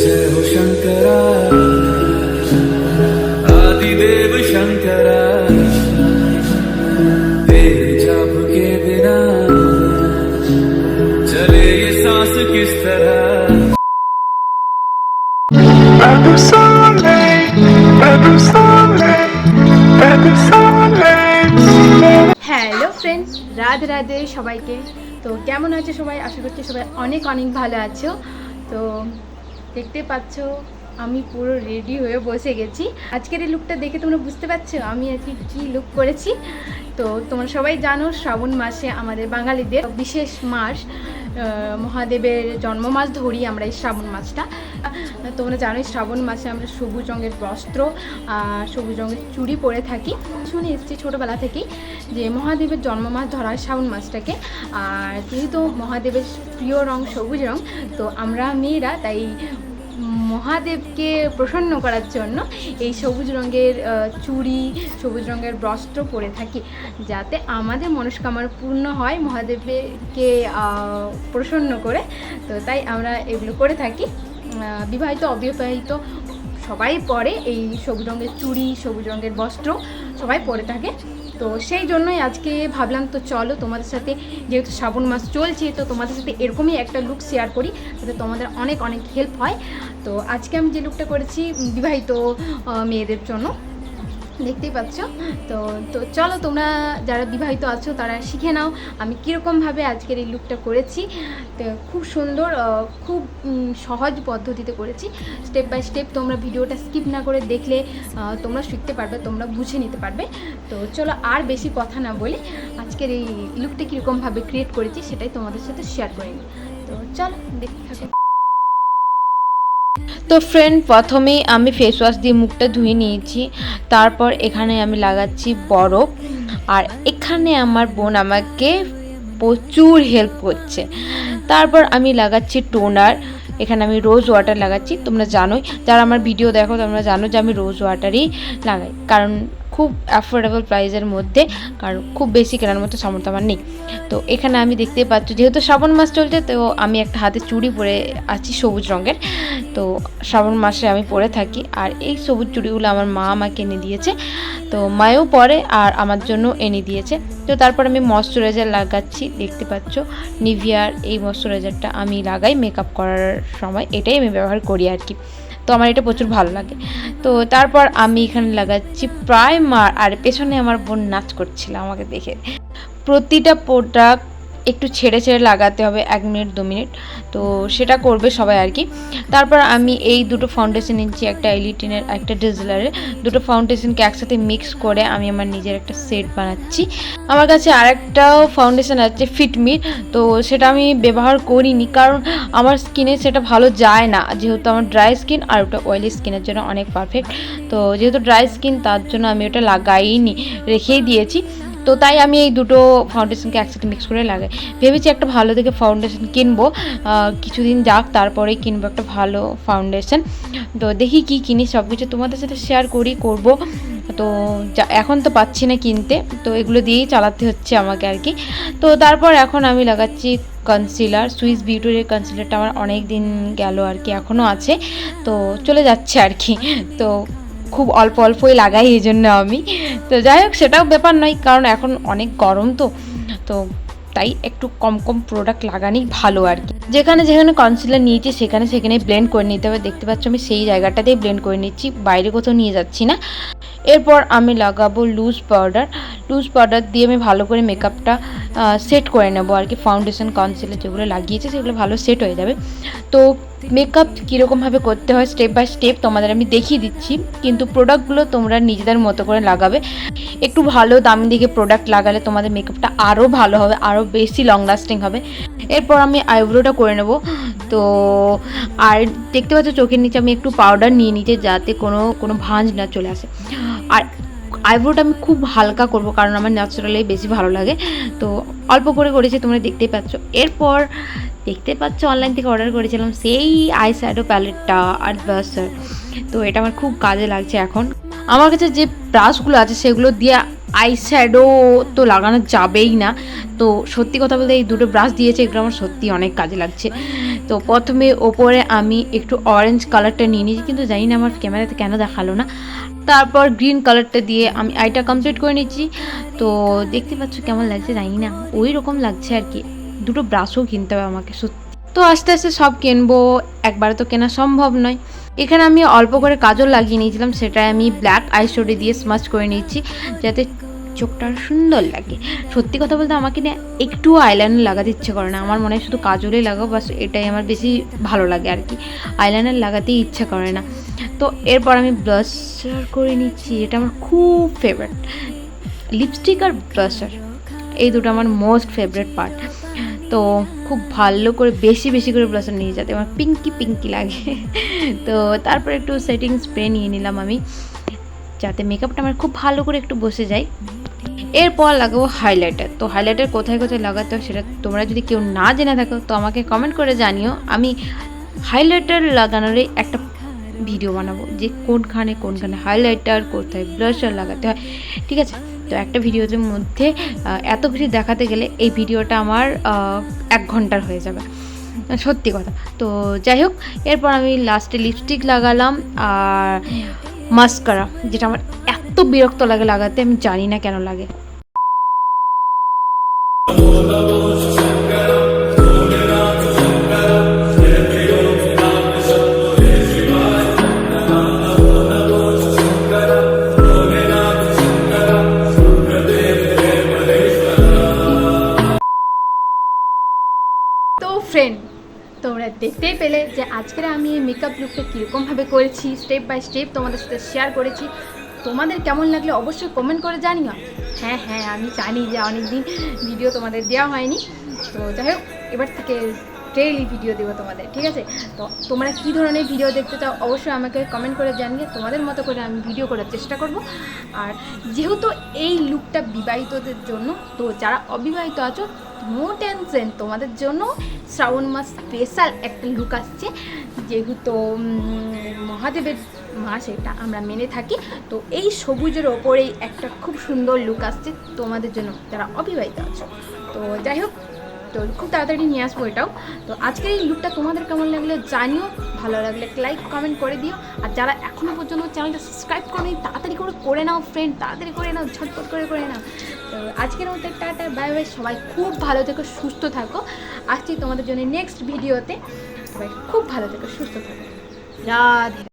जय हो शंकरा आदिदेव शंकरा तेरे जाप के बिना चले ये सांस किस तरह Babu Soleil, Babu Soleil, Babu Soleil. Hello friends Radhe Radhe সবাইকে তো কেমন আছে সবাই আশা করছি সবাই অনেক অনেক ভালো আছো তো দেখতে পাচ্ছ, আমি পুরো রেডি হয়ে বসে গেছি। আজকের এই লুকটা দেখে তোমরা বুঝতে পারছ, আমি আজকে কী লুক করেছি। তো তোমরা সবাই জানো, শ্রাবণ মাসে আমাদের বাঙালিদের বিশেষ মাস। মহাদেবের জন্ম মাস ধরি আমরা এই শ্রাবণ মাছটা তোমরা জানোই শ্রাবণ মাসে আমরা সবুজ রঙের বস্ত্র আর সবুজ রঙের চুড়ি পরে থাকি। শুনে এসেছি ছোটোবেলা থেকেই যে মহাদেবের জন্ম মাস ধরা হয় শ্রাবণ মাছটাকে আর যেহেতু মহাদেবের প্রিয় রং সবুজ রং, তো আমরা মেয়েরা তাই মহাদেবকে প্রসন্ন করার জন্য এই সবুজ রঙের চুড়ি, সবুজ রঙের বস্ত্র পরে থাকি। যাতে আমাদের মনস্কামনা পূর্ণ হয় মহাদেবকে প্রসন্ন করে। তো তাই আমরা এগুলো করে থাকি। বিবাহিত, অবিবাহিত সবাই পরে এই সবুজ রঙের চুড়ি, সবুজ রঙের বস্ত্র সবাই পরে থাকে। তো সেই জন্যই আজকে ভাবলাম, তো চলো তোমাদের সাথে, যেহেতু শ্রাবণ মাস চলছে, তো তোমাদের সাথে এরকমই একটা লুক শেয়ার করি, যাতে তোমাদের অনেক অনেক হেল্প হয়। তো আজকে আমি যে লুকটা করেছি বিবাহিত মেয়েদের জন্য দেখতেই পাচ্ছ। তো তো চলো তোমরা যারা বিবাহিত আছো তারা শিখে নাও আমি কীরকমভাবে আজকের এই লুকটা করেছি। তো খুব সুন্দর খুব সহজ পদ্ধতিতে করেছি। স্টেপ বাই স্টেপ তোমরা ভিডিওটা স্কিপ না করে দেখলে তোমরা শিখতে পারবে, তোমরা বুঝে নিতে পারবে। তো চলো আর বেশি কথা না বলে আজকের এই লুকটা কীরকমভাবে ক্রিয়েট করেছি সেটাই তোমাদের সাথে শেয়ার করে নিই। তো চলো, দেখতে থাকো। তো ফ্রেন্ড প্রথমেই আমি ফেস ওয়াশ দিয়ে মুখটা ধুয়ে নিয়েছি। তারপর এখানে আমি লাগাচ্ছি বরফ। আর এখানে আমার বোন আমাকে প্রচুর হেল্প করছে। তারপর আমি লাগাচ্ছি টোনার এখানে আমি রোজ ওয়াটার লাগাচ্ছি। তোমরা জানোই, যারা আমার ভিডিও দেখো, তোমরা জানো যে আমি রোজ ওয়াটারই লাগাই। কারণ খুব অ্যাফোর্ডেবল প্রাইসের মধ্যে, কারণ খুব বেশি কেনার মতো সামর্থ্য আমার নেই। তো এখানে আমি দেখতে পাচ্ছ, যেহেতু শ্রাবণ মাস চলছে, তো আমি একটা হাতে চুড়ি পরে আছি সবুজ রঙের। তো শ্রাবণ মাসে আমি পরে থাকি, আর এই সবুজ চুড়িগুলো আমার মা আমাকে এনে দিয়েছে। তো মায়েও পরে, আর আমার জন্য এনে দিয়েছে। তো তারপর আমি ময়শ্চারাইজার লাগাচ্ছি, দেখতে পাচ্ছ, নিভিয়ার এই ময়শ্চারাইজারটা আমি লাগাই মেকআপ করার সময়, এটাই আমি ব্যবহার করি আর কি। তো আমার এটা প্রচুর ভালো লাগে। তো তারপর আমি এখানে লাগাচ্ছি প্রাইমার, আর পেছনে আমার বোন নাচ করছিল আমাকে দেখে। প্রতিটা প্রোডাক্ট একটু ছেড়ে ছেড়ে লাগাতে হবে এক মিনিট, দু মিনিট। তো সেটা করবে সবাই আর কি। তারপর আমি এই দুটো ফাউন্ডেশন নিচ্ছি, একটা এলিটিনের একটা ডিজলারের দুটো ফাউন্ডেশনকে একসাথে মিক্স করে আমি আমার নিজের একটা সেট বানাচ্ছি। আমার কাছে আর আরেকটাও ফাউন্ডেশন আছে ফিটমির তো সেটা আমি ব্যবহার করিনি, কারণ আমার স্কিনে সেটা ভালো যায় না। যেহেতু আমার ড্রাই স্কিন আর ওটা অয়েলি স্কিনের জন্য অনেক পারফেক্ট তো যেহেতু ড্রাই স্কিন তার জন্য আমি ওটা লাগাইনি, রেখেই দিয়েছি। তো তাই আমি এই দুটো ফাউন্ডেশনকে একসাথে মিক্স করে লাগাই। ভেবেছি একটা ভালো দেখে ফাউন্ডেশন কিনবো। কিছুদিন যাক, তারপরেই কিনবো একটা ভালো ফাউন্ডেশন তো দেখি কি কিনি সব কিছু তোমাদের সাথে শেয়ার করি, করব। তো এখন তো পাচ্ছি না কিনতে। তো এগুলো দিয়েই চালাতে হচ্ছে আমাকে আর কি। তো তারপর এখন আমি লাগাচ্ছি কনসিলার সুইস বিউটির কনসিলারটা আমার অনেক দিন গেল আর কি এখনও আছে। তো চলে যাচ্ছে আর কি। তো খুব অল্প অল্পই লাগাই, এই জন্য আমি। তো যাই হোক, সেটাও ব্যাপার নয়, কারণ এখন অনেক গরম তো। তো তাই একটু কম কম প্রোডাক্ট লাগানি ভালো আর কি। যেখানে যেখানে কনসিলার নিয়েছি, সেখানে সেখানে ব্লেন্ড করে নিতে হবে। দেখতে পাচ্ছ আমি সেই জায়গাটাতেই ব্লেন্ড করে নিচ্ছি, বাইরে কোথাও নিয়ে যাচ্ছি না। এরপর আমি লাগাবো লুজ পাউডার লুজ পাউডার দিয়ে আমি ভালো করে মেকআপটা সেট করে নেব আর কি। ফাউন্ডেশন কনসিলার যেগুলো লাগিয়েছি, সেগুলো ভালো সেট হয়ে যাবে। তো মেকআপ কীরকমভাবে করতে হয় স্টেপ বাই স্টেপ তোমাদের আমি দেখিয়ে দিচ্ছি। কিন্তু প্রোডাক্টগুলো তোমরা নিজেদের মতো করে লাগাবে। একটু ভালো দামি দিকে প্রোডাক্ট লাগালে তোমাদের মেকআপটা আরও ভালো হবে, আরও বেশি লং লাস্টিং হবে। এরপর আমি আইব্রোটা করে নেব। তো আর দেখতে পাচ্ছ চোখের নিচে আমি একটু পাউডার নিয়ে নিতে যাতে কোনো কোনো ভাঁজ না চলে আসে। আর আইব্রোটা আমি খুব হালকা করব কারণ আমার ন্যাচারালি বেশি ভালো লাগে। তো অল্প করে করেছি, তোমরা দেখতেই পাচ্ছ। এরপর দেখতে পাচ্ছ অনলাইন থেকে অর্ডার করেছিলাম সেই আই শ্যাডো প্যালেটটা আর ব্রাশার তো এটা আমার খুব কাজে লাগছে এখন। আমার কাছে যে ব্রাশগুলো আছে, সেগুলো দিয়ে আই শ্যাডো তো লাগানো যাবেই না। তো সত্যি কথা বলতে এই দুটো ব্রাশ দিয়েছে, এগুলো আমার সত্যি অনেক কাজে লাগছে। তো প্রথমে ওপরে আমি একটু অরেঞ্জ কালারটা নিয়ে নিয়েছি, কিন্তু জানি না আমার ক্যামেরাতে কেন দেখাল না। তারপর গ্রিন কালারটা দিয়ে আমি আইটা কমপ্লিট করে নিচ্ছি। তো দেখতে পাচ্ছ কেমন লাগছে, জানি না ওই রকম লাগছে আর কি। দুটো ব্রাশও কিনতে হবে আমাকে, সত্যি। তো আস্তে আস্তে সব কিনবো, একবারে তো কেনা সম্ভব নয়। এখানে আমি অল্প করে কাজল লাগিয়ে নিয়েছিলাম সেটা আমি ব্ল্যাক আইশ্যাডো দিয়ে স্মাচ করে নিচ্ছি যাতে চোখটা সুন্দর লাগে। সত্যি কথা বলতে আমাকে না একটু আইলাইনার লাগাতে ইচ্ছে করে না, আমার মনে হয় শুধু কাজলই লাগাও বাস এটাই আমার বেশি ভালো লাগে আর কি। আইলাইনার লাগাতেই ইচ্ছা করে না। তো এরপর আমি ব্লাশার করে নিচ্ছি, এটা আমার খুব ফেভারিট লিপস্টিক আর ব্লাশার এই দুটো আমার মোস্ট ফেভারিট পার্ট তো খুব ভালো করে, বেশি বেশি করে ব্লাশার নিয়ে যাতে আমার পিঙ্কি পিঙ্কি লাগে। তো তারপর একটু সেটিং স্প্রে নিয়ে নিলাম আমি, যাতে মেকআপটা আমার খুব ভালো করে একটু বসে যায়। এরপর লাগাবো হাইলাইটার তো হাইলাইটার কোথায় কোথায় লাগাতে হয় সেটা তোমরা যদি কেউ না জেনে থাকো, তো আমাকে কমেন্ট করে জানিও। আমি হাইলাইটার লাগানোরই একটা ভিডিও বানাবো যে কোনখানে কোনখানে হাইলাইটার কোথায় ব্লাশার লাগাতে হয়। ঠিক আছে? তো একটা ভিডিওতে মধ্যে এত কিছু দেখাতে গেলে এই ভিডিওটা আমার এক ঘণ্টার হয়ে যাবে। সত্যি কথা। তো যাই হোক, এরপর আমি লাস্টে লিপস্টিক লাগালাম আর মাস্কারা যেটা আমার এত বিরক্ত লাগে লাগাতে, আমি জানি না কেন লাগে। তো ফ্রেন্ড তোমরা দেখতেই পেলে যে আজকের আমি এই মেকআপ লুকটা কীরকমভাবে করেছি স্টেপ বাই স্টেপ তোমাদের সাথে শেয়ার করেছি। তোমাদের কেমন লাগলে অবশ্যই কমেন্ট করে জানিও। হ্যাঁ হ্যাঁ আমি জানি যে অনেকদিন ভিডিও তোমাদের দেওয়া হয়নি। তো যাই হোক, এবার থেকে ডেইলি ভিডিও দেবো তোমাদের, ঠিক আছে? তো তোমরা কী ধরনের ভিডিও দেখতে চাও অবশ্যই আমাকে কমেন্ট করে জানিয়ে তোমাদের মতো করে আমি ভিডিও করার চেষ্টা করব। আর যেহেতু এই লুকটা বিবাহিতদের জন্য, তো যারা অবিবাহিত আছো নো টেনশন তোমাদের জন্য শ্রাবণ মাস স্পেশাল একটা লুক আসছে। যেহেতু মহাদেবের মাস এটা আমরা মেনে থাকি। তো এই সবুজের ওপরেই একটা খুব সুন্দর লুক আসছে তোমাদের জন্য, যারা অবিবাহিত আছো। তো যাই হোক, তো খুব তাড়াতাড়ি নিয়ে আসব এটাও। তো আজকের এই লুকটা তোমাদের কেমন লাগলে জানিও, ভালো লাগলে লাইক কমেন্ট করে দিও। আর যারা এখনও পর্যন্ত চ্যানেলটা সাবস্ক্রাইব করেনি, তাড়াতাড়ি করে করে নাও ফ্রেন্ড তাড়াতাড়ি করে নাও, ঝটপট করে করে নাও। আজকের মতো টাটা বাই বাই সবাই খুব ভালো থেকো, সুস্থ থাকো। আসছি তোমাদের জন্য নেক্সট ভিডিওতে সবাই খুব ভালো থেকো, সুস্থ থাকো। রাধে।